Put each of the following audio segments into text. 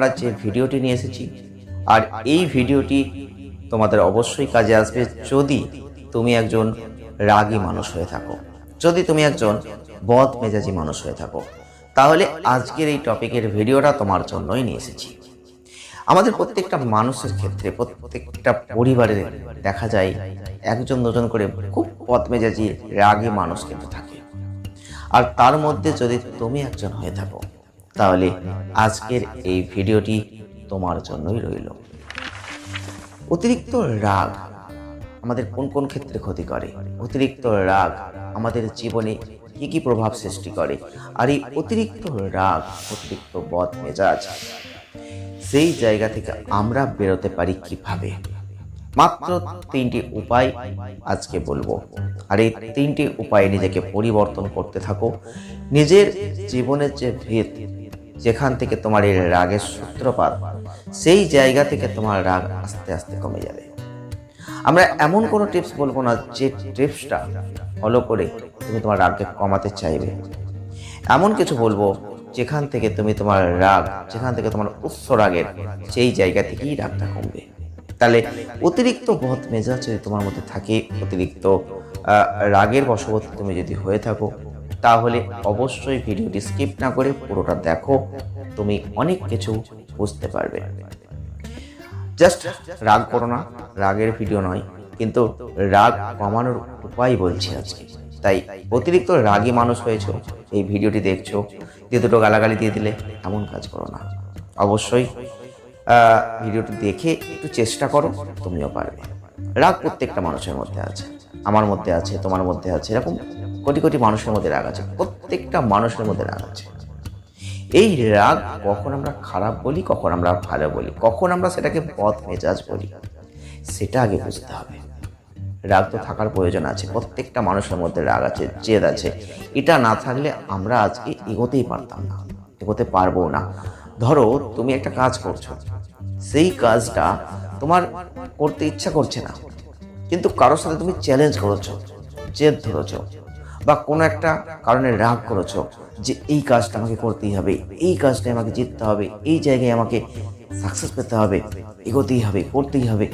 আমরা যে ভিডিওটি নিয়ে এসেছি, আর এই ভিডিওটি তোমাদের অবশ্যই কাজে আসবে যদি তুমি একজন রাগী মানুষ হয়ে থাকো, যদি তুমি একজন বদ মেজাজি মানুষ হয়ে থাকো। তাহলে আজকের এই টপিকের ভিডিওটা তোমার জন্যই নিয়ে এসেছি। আমাদের প্রত্যেকটা মানুষের ক্ষেত্রে, প্রত্যেকটা পরিবারে দেখা যায়, একজন দুজন করে খুব বদ মেজাজি, রাগী মানুষ কিন্তু থাকে। আর তার মধ্যে যদি তুমি একজন হয়ে থাকো তাহলে আজকের এই ভিডিওটি তোমার জন্যই রইল। অতিরিক্ত রাগ আমাদের কোন কোন ক্ষেত্রে ক্ষতি করে? অতিরিক্ত রাগ আমাদের জীবনে কি কি প্রভাব সৃষ্টি করে? আর এই অতিরিক্ত রাগ, অতিরিক্ত বদ মেজাজ সেই জায়গা থেকে আমরা বেরোতে পারি কীভাবে? মাত্র তিনটি উপায় আজকে বলব। আর এই তিনটি উপায়ে নিজেকে পরিবর্তন করতে থাকো। নিজের জীবনের যে ভেদ যেখান থেকে তোমার এই রাগের সূত্রপাত, সেই জায়গা থেকে তোমার রাগ আস্তে আস্তে কমে যাবে। আমরা এমন কোনো টিপস বলব না যে টিপসটা ফলো করে তুমি তোমার রাগকে কমাতে চাইবে। এমন কিছু বলব যেখান থেকে তুমি তোমার রাগ, যেখান থেকে তোমার উৎস রাগের সেই জায়গা থেকেই রাগটা কমবে। তাহলে অতিরিক্ত বদ মেজাজ যদি তোমার মধ্যে থাকে, অতিরিক্ত রাগের বশবর্তী তুমি যদি হয়ে থাকো তাহলে অবশ্যই ভিডিওটি স্কিপ না করে পুরোটা দেখো, তুমি অনেক কিছু বুঝতে পারবে। জাস্ট রাগ করো না, রাগের ভিডিও নয়, কিন্তু রাগ কমানোর উপায় বলছি আজকে। তাই অতিরিক্ত রাগী মানুষ হয়েছো, এই ভিডিওটি দেখছ, দিয়ে দুটো গালাগালি দিয়ে দিলে এমন কাজ করো না। অবশ্যই ভিডিওটি দেখে একটু চেষ্টা করো, তুমিও পারবে। রাগ প্রত্যেকটা মানুষের মধ্যে আছে, আমার মধ্যে আছে, তোমার মধ্যে আছে, এরকম কোটি কোটি মানুষের মধ্যে রাগ আছে, প্রত্যেকটা মানুষের মধ্যে রাগ আছে। এই রাগ কখন আমরা খারাপ বলি, কখন আমরা ভালো বলি, কখন আমরা সেটাকে পথ মেজাজ বলি, সেটা আগে বুঝতে হবে। রাগ তো থাকার প্রয়োজন আছে, প্রত্যেকটা মানুষের মধ্যে রাগ আছে, জেদ আছে। এটা না থাকলে আমরা আজকে এগোতেই পারতাম না, এগোতে পারব না। ধরো, তুমি একটা কাজ করছ, সেই কাজটা তোমার করতে ইচ্ছা করছে না, কিন্তু কারোর সাথে তুমি চ্যালেঞ্জ করেছ, জেদ ধরেছো। বা কোনো একটা কারণে রাগ করেছ যে এই কাজটা আমাকে করতেই হবে, এই কাজটা আমাকে জিততে হবে, এই জায়গায় আমাকে সাকসেস পেতে হবে, এগোতেই হবে, করতেই হবে,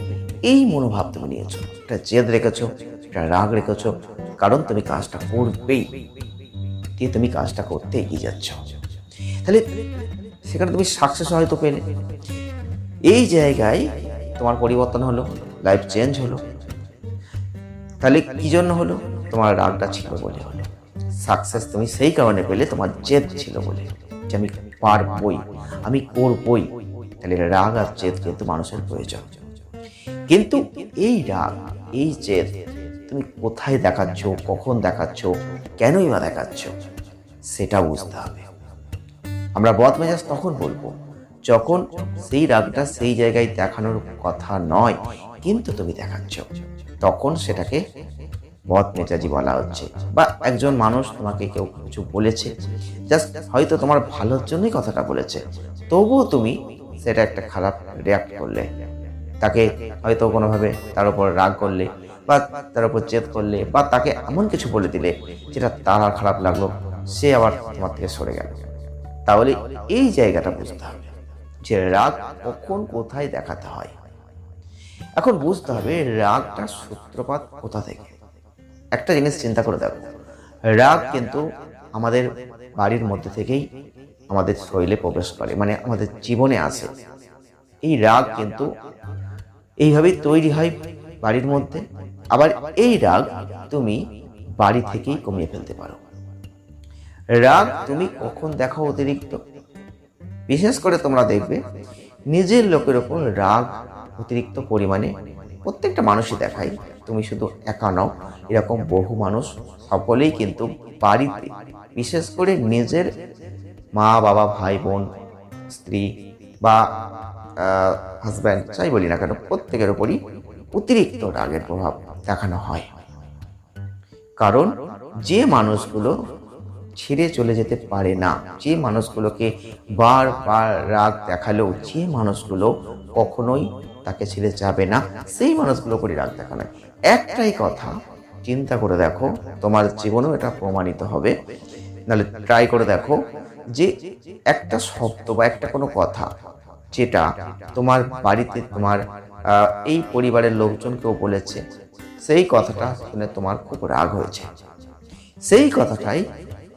এই মনোভাব তুমি নিয়েছো। একটা জেদ রেখেছো, একটা রাগ রেখেছো, কারণ তুমি কাজটা করবেই। দিয়ে তুমি কাজটা করতে এগিয়ে যাচ্ছ। তাহলে সেখানে তুমি সাকসেস হয়তো পেলে। এই জায়গায় তোমার পরিবর্তন হলো লাইফ চেঞ্জ হলো। তাহলে কি জন্য হলো? তোমার রাগটা ছিল বলে। হলো সাকসেস তুমি সেই কারণে পেলে তোমার জেদ ছিল বলে যে আমি পারবই, আমি করবই। তাহলে রাগ আর জেদ কিন্তু মানুষের প্রয়োজন। কিন্তু এই রাগ, এই জেদ তুমি কোথায় দেখাচ্ছ, কখন দেখাচ্ছ, কেনই বা দেখাচ্ছ, সেটা বুঝতে হবে। আমরা বদ মেজাজ তখন বলব, যখন সেই রাগটা সেই জায়গায় দেখানোর কথা নয়, কিন্তু তুমি দেখাচ্ছ, তখন সেটাকে বদ মেজাজি বলা হচ্ছে। বা একজন মানুষ তোমাকে কেউ কিছু বলেছে জাস্ট হয়তো তোমার ভালোর জন্যই কথাটা বলেছে। তবুও তুমি সেটা একটা খারাপ রিয়াক্ট করলে। তাকে হয়তো কোনোভাবে তার উপর রাগ করলে বা তার উপর জেদ করলে বা তাকে এমন কিছু বলে দিলে যেটা তার আর খারাপ লাগল, সে আবার তোমার থেকে সরে গেল। তাহলে এই জায়গাটা বুঝতে হবে যে রাগ কখন কোথায় দেখাতে হয়। এখন বুঝতে হবে রাগটা সূত্রপাত কোথা থেকে। একটা জিনিস চিন্তা করে দেখো। রাগ কিন্তু আমাদের বাড়ির মধ্যে থেকেই আমাদের শরীরে প্রবেশ করে মানে আমাদের জীবনে আসে। এই রাগ কিন্তু এইভাবেই তৈরি হয় বাড়ির মধ্যে। আবার এই রাগ তুমি বাড়ি থেকেই কমিয়ে ফেলতে পারো। রাগ তুমি কখন দেখো অতিরিক্ত। বিশেষ করে তোমরা দেখবে, নিজের লোকের ওপর রাগ অতিরিক্ত পরিমাণে প্রত্যেকটা মানুষই দেখায়। তুমি শুধু একা নও। এরকম বহু মানুষ সকলেই কিন্তু বাড়িতে, বিশেষ করে নিজের মা, বাবা, ভাই, বোন, স্ত্রী বা হাজব্যান্ড যাই বলি না কেন, প্রত্যেকের ওপরই অতিরিক্ত রাগের প্রভাব দেখানো হয়। কারণ যে মানুষগুলো ছেড়ে চলে যেতে পারে না, যে মানুষগুলোকে বারবার রাগ দেখালেও, যে মানুষগুলো কখনোই তাকে ছেড়ে যাবে না। সেই মানুষগুলো করে রাগ হয়। একটাই কথা, চিন্তা করে দেখো, তোমার জীবনেও এটা প্রমাণিত হবে। নাহলে ট্রাই করে দেখো যে একটা শব্দ বা একটা কোনো কথা যেটা তোমার বাড়িতে তোমার এই পরিবারের লোকজন কেউ বলেছে, সেই কথাটা শুনে তোমার খুব রাগ হয়েছে। সেই কথাটাই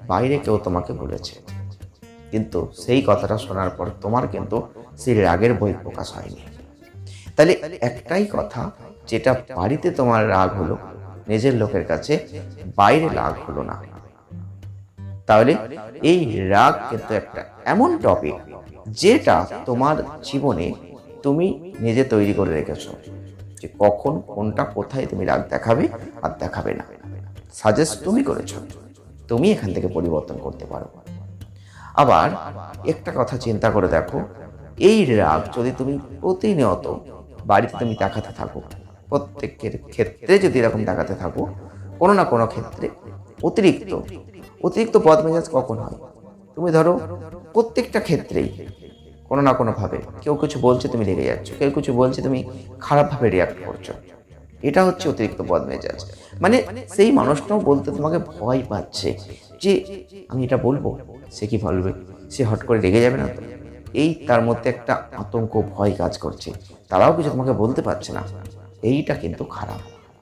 বাইরে কেউ তোমাকে বলেছে। কিন্তু সেই কথাটা শোনার পর তোমার কিন্তু সেই রাগের বই প্রকাশ হয়নি। তাহলে একটাই কথা, যেটা বাড়িতে তোমার রাগ হলো, নিজের লোকের কাছে বাইরে রাগ হলো না। তাহলে এই রাগ কিন্তু একটা এমন টপিক যেটা তোমার জীবনে তুমি নিজে তৈরি করে রেখেছো, যে কখন, কোনটা, কোথায় তুমি রাগ দেখাবে আর দেখাবে না। সাজেস্ট তুমি করেছ, তুমি এখান থেকে পরিবর্তন করতে পারো। আবার একটা কথা চিন্তা করে দেখো, এই রাগ যদি তুমি প্রতিনিয়ত বাড়িতে তুমি দেখাতে থাকো। প্রত্যেকের ক্ষেত্রে যদি এরকম দেখাতে থাকো, কোনো না কোনো ক্ষেত্রে অতিরিক্ত অতিরিক্ত বদমেজাজ কখন হয়? তুমি ধরো, প্রত্যেকটা ক্ষেত্রেই কোনো না কোনোভাবে কেউ কিছু বলছে তুমি রেগে যাচ্ছ, কেউ কিছু বলছে তুমি খারাপভাবে রিয়াক্ট করছ। এটা হচ্ছে অতিরিক্ত বদমেজাজ। মানে সেই মানুষটাও বলতে তোমাকে ভয় পাচ্ছে যে, আমি এটা বলব? সে কি বলবে? সে হট করে রেগে যাবে না তো? এই তার মধ্যে একটা আতঙ্ক, ভয় কাজ করছে। তারাও কিছু তোমাকে বলতে পারছে না। এইটা কিন্তু খারাপ।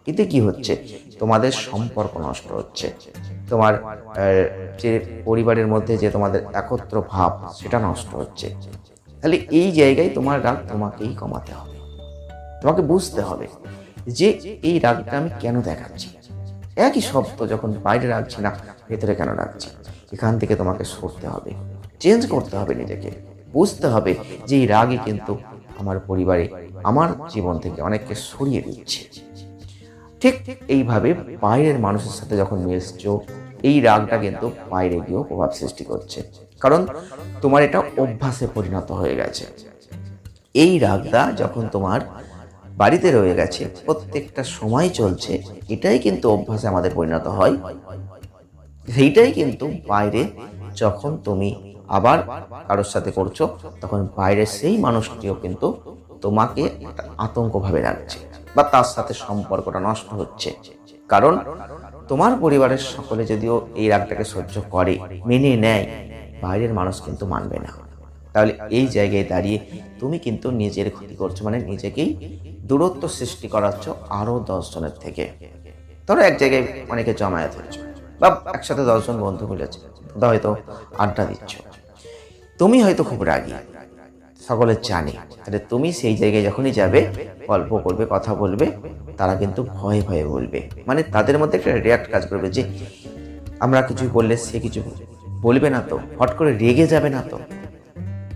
এতে কি হচ্ছে? তোমাদের সম্পর্ক নষ্ট হচ্ছে। তোমার যে পরিবারের মধ্যে যে তোমাদের একত্র ভাব, সেটা নষ্ট হচ্ছে। তাহলে এই জায়গায় তোমার রাগ তোমাকেই কমাতে হবে। তোমাকে বুঝতে হবে যে এই রাগটা আমি কেন দেখাচ্ছি। একই শব্দ যখন বাইরে রাখছি না, ভেতরে কেন রাখছি? এখান থেকে তোমাকে সরতে হবে। চেঞ্জ করতে হবে নিজেকে। বুঝতে হবে যে এই রাগই কিন্তু আমার পরিবারে, আমার জীবন থেকে অনেককে সরিয়ে দিচ্ছে। ঠিক এইভাবে বাইরের মানুষের সাথে যখন মিশছ, এই রাগটা কিন্তু বাইরে গিয়েও প্রভাব সৃষ্টি করছে। কারণ তোমার এটা অভ্যাসে পরিণত হয়ে গেছে। এই রাগটা যখন তোমার বাড়িতে রয়ে গেছে, প্রত্যেকটা সময় চলছে, এটাই কিন্তু অভ্যাসে আমাদের পরিণত হয়। সেইটাই কিন্তু বাইরে যখন তুমি আবার কারোর সাথে করছ, তখন বাইরের সেই মানুষটিও কিন্তু তোমাকে আতঙ্কভাবে রাখছে বা তার সাথে সম্পর্কটা নষ্ট হচ্ছে। কারণ তোমার পরিবারের সকলে যদিও এই রাগটাকে সহ্য করে, মেনে নেয়, বাইরের মানুষ কিন্তু মানবে না। তাহলে এই জায়গায় দাঁড়িয়ে তুমি কিন্তু নিজের ক্ষতি করছ মানে নিজেকেই দূরত্ব সৃষ্টি করাচ্ছ আরও দশজনের থেকে। ধরো এক জায়গায় অনেকে জমায়েত হচ্ছে বা একসাথে দশজন বন্ধু মিলেছে হয়তো আড্ডা দিচ্ছ। তুমি হয়তো খুব রাগী। সকলে জানে তাহলে তুমি সেই জায়গায় যখনই যাবে, গল্প করবে, কথা বলবে, তারা কিন্তু ভয়ে ভয়ে বলবে। মানে তাদের মধ্যে একটা রিয়াক্ট কাজ করবে যে, আমরা কিছু বললে সে কিছু বলবে না তো, হট করে রেগে যাবে না তো।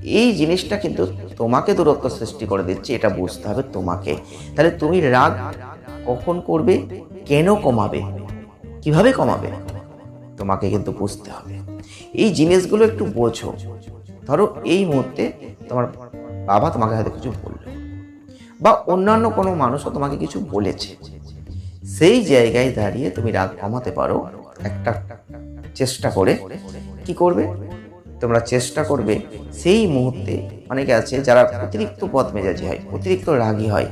এই জিনিসটা কিন্তু তোমাকে দূরত্ব সৃষ্টি করে দিচ্ছে, এটা বুঝতে হবে তোমাকে। তাহলে তুমি রাগ কখন করবে, কেন কমাবে, কীভাবে কমাবে, তোমাকে কিন্তু বুঝতে হবে। এই জিনিসগুলো একটু বোঝো। ধরো এই মুহূর্তে তোমার বাবা তোমাকে হয়তো কিছু বলল বা অন্যান্য কোনো মানুষও তোমাকে কিছু বলেছে। সেই জায়গায় দাঁড়িয়ে তুমি রাগ কমাতে পারো, একটা চেষ্টা করে। কি করবে? তোমরা চেষ্টা করবে সেই মুহূর্তে অনেকে আছে যারা অতিরিক্ত পথ বদমেজাজি হয়, অতিরিক্ত রাগী হয়,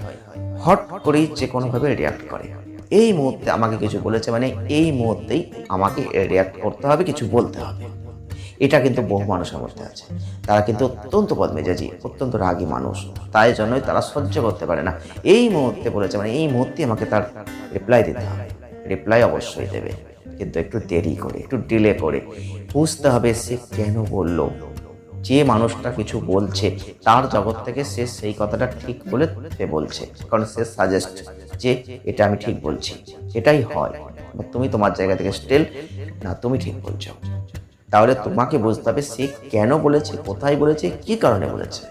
হট করেই যে কোনোভাবে রিয়াক্ট করে। এই মুহূর্তে আমাকে কিছু বলেছে মানে এই মুহূর্তেই আমাকে রিয়াক্ট করতে হবে, কিছু বলতে হবে। এটা কিন্তু বহু মানুষের মধ্যে আছে। তারা কিন্তু অত্যন্ত বদমেজাজি, অত্যন্ত রাগী মানুষ। তাই জন্যই তারা সহ্য করতে পারে না। এই মুহূর্তে বলেছে মানে এই মুহূর্তে আমাকে তার রিপ্লাই দিতে হবে। রিপ্লাই অবশ্যই দেবে। কিন্তু একটু দেরি করে, একটু ডিলে করে। বুঝতে হবে সে কেন বলল। যে মানুষটা কিছু বলছে, তার জগৎ থেকে সে সেই কথাটা ঠিক বলে সে বলছে। কারণ সে সাজেস্ট যে এটা আমি ঠিক বলছি। এটাই হয়। তুমি তোমার জায়গা থেকে স্টিল না, তুমি ঠিক বলছো। তাহলে তোমাকে বুঝতে হবে সে কেন বলেছে, কোথায় বলেছে, কি কারণে বলেছে।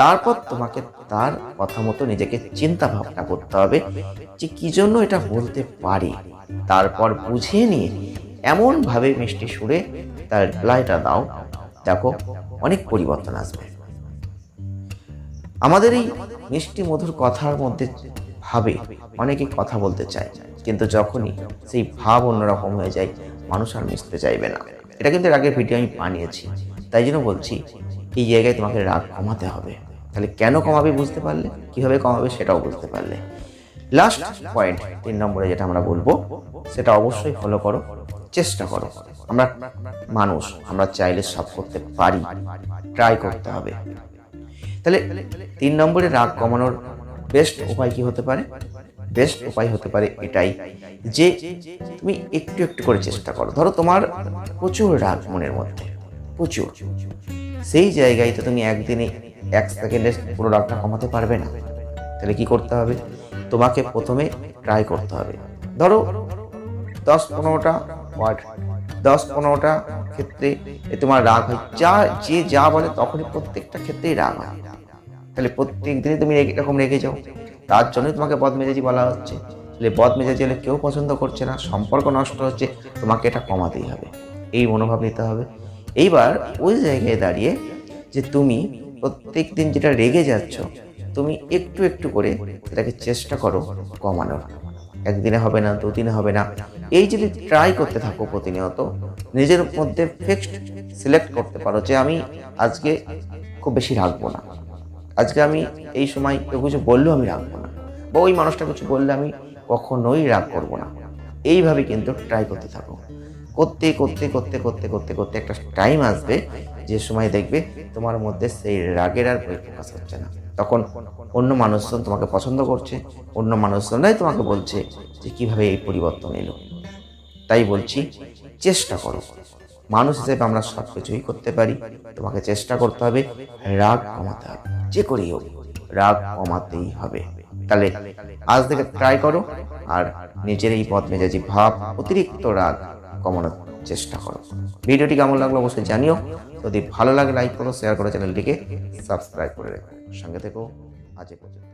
তারপর তোমাকে তার কথা মতো নিজেকে চিন্তা ভাবনা করতে হবে যে কি জন্য এটা বলতে পারি। তারপর বুঝিয়ে নিয়ে এমন ভাবে মিষ্টি সুরে তার রিপ্লাইটা দাও, দেখো অনেক পরিবর্তন আসবে। আমাদের এই মিষ্টি মধুর কথার মধ্যে ভাবে অনেকে কথা বলতে চায়, কিন্তু যখনই সেই ভাব অন্যরকম হয়ে যায়, মানুষ আর মিশতে চাইবে না। এটা কিন্তু এর আগের ভিডিও আমি বানিয়েছি। তাই জন্য বলছি, এই জায়গায় তোমাকে রাগ কমাতে হবে। তাহলে কেন কমাবে বুঝতে পারলে? কীভাবে কমাবে সেটাও বুঝতে পারলে। লাস্ট পয়েন্ট তিন নম্বরে যেটা আমরা বলব, সেটা অবশ্যই ফলো করো, চেষ্টা করো। আমরা মানুষ, আমরা চাইলে সব করতে পারি ট্রাই করতে হবে। তাহলে তিন নম্বরে রাগ কমানোর বেস্ট উপায় কি হতে পারে? বেস্ট উপায় হতে পারে এটাই যে তুমি একটু একটু করে চেষ্টা করো। ধরো তোমার প্রচুর রাগ মনের মধ্যে, প্রচুর। সেই জায়গায় তো তুমি একদিনে এক সেকেন্ডে পুরো রাগটা কমাতে পারবে না। তাহলে কি করতে হবে? তোমাকে প্রথমে ট্রাই করতে হবে। ধরো দশ পনেরোটা ওয়ার্ড দশ পনেরোটা ক্ষেত্রে তোমার রাগ হয়। যা, যে যা বলে তখনই প্রত্যেকটা ক্ষেত্রেই রাগ হয়। তাহলে প্রত্যেক দিনই তুমি এরকম রেগে যাও। তার জন্যই তোমাকে বদমেজাজি বলা হচ্ছে। তাহলে বদমেজাজি হলে কেউ পছন্দ করছে না, সম্পর্ক নষ্ট হচ্ছে, তোমাকে এটা কমাতেই হবে। এই মনোভাব নিতে হবে। এইবার ওই জায়গায় দাঁড়িয়ে যে তুমি প্রত্যেক দিন যেটা রেগে যাচ্ছ, তুমি একটু একটু করে সেটাকে চেষ্টা করো কমানোর। একদিনে হবে না, দুদিনে হবে না। এই যদি ট্রাই করতে থাকো প্রতিনিয়ত, নিজের মধ্যে ফিক্সড সিলেক্ট করতে পারো যে আমি আজকে খুব বেশি রাখব না। আজকে আমি এই সময় কেউ কিছু বললেও আমি রাখব না। বা ওই মানুষটা কিছু বললে আমি কখনোই রাগ করব না। এইভাবে কিন্তু ট্রাই করতে থাকো। করতে করতে করতে করতে করতে করতে একটা টাইম আসবে যে সময় দেখবে তোমার মধ্যে সেই রাগের আর প্রকাশ হচ্ছে না। তখন অন্য মানুষজন তোমাকে পছন্দ করছে, অন্য মানুষজনরাই তোমাকে বলছে যে কীভাবে এই পরিবর্তন এলো। তাই বলছি, চেষ্টা করো। মানুষ হিসেবে আমরা সব কিছুই করতে পারি। তোমাকে চেষ্টা করতে হবে, রাগ কমাতে হবে, যে করেই হোক, রাগ কমাতেই হবে। তাহলে আজ থেকে ট্রাই করো, আর নিজের এই পথ মেজাজি ভাব, অতিরিক্ত রাগ কমানোর চেষ্টা করো। ভিডিওটি কেমন লাগল অবশ্যই জানিও। যদি ভালো লাগে লাইক করো শেয়ার করো চ্যানেলটিকে সাবস্ক্রাইব করে রেখো। সঙ্গে থেকো, আজ এ পর্যন্ত।